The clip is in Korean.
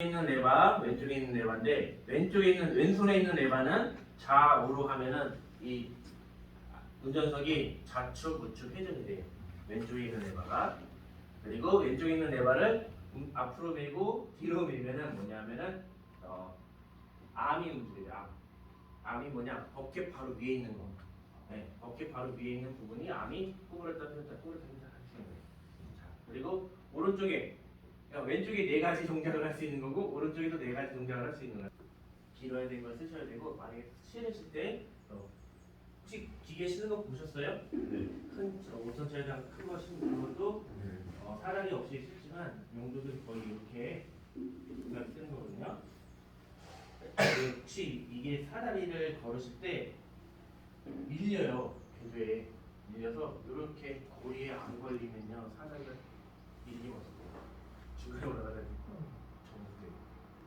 있는 레바, 왼쪽에 있는 레바인데 왼쪽에 있는 왼손에 있는 레바는 좌우로 하면은 이 운전석이 좌측 우측 회전이 돼요. 왼쪽에 있는 레바가 그리고 왼쪽에 있는 레바를 음, 앞으로 밀고 뒤로 밀면은 뭐냐면은 어, 암이 움직여요. 암. 암이 뭐냐? 버켓 바로 위에 있는 거. 네, 버켓 바로 위에 있는 부분이 암이 꼬부렸다 폈다 꼬부렸다 폈다 하시는 거예요. 자, 그리고 오른쪽에 그러니까 왼쪽에 네 가지 동작을 할 수 있는 거고 오른쪽에도 네 가지 동작을 할 수 있는 거예요. 길어야 되는 걸 쓰셔야 되고 만약에 실으실 때 어, 혹시 기계 쓰는 거 보셨어요? 큰 5천짜리랑 큰거 쓰는 것도 어, 사다리 없이 쓰지만 용도들이 거의 이렇게 그냥 쓰는 거거든요. 그 혹시 이게 사다리를 걸으실 때 밀려요 궤도에 밀려서 이렇게 고리에 안 걸리면요 사다리가 올라가다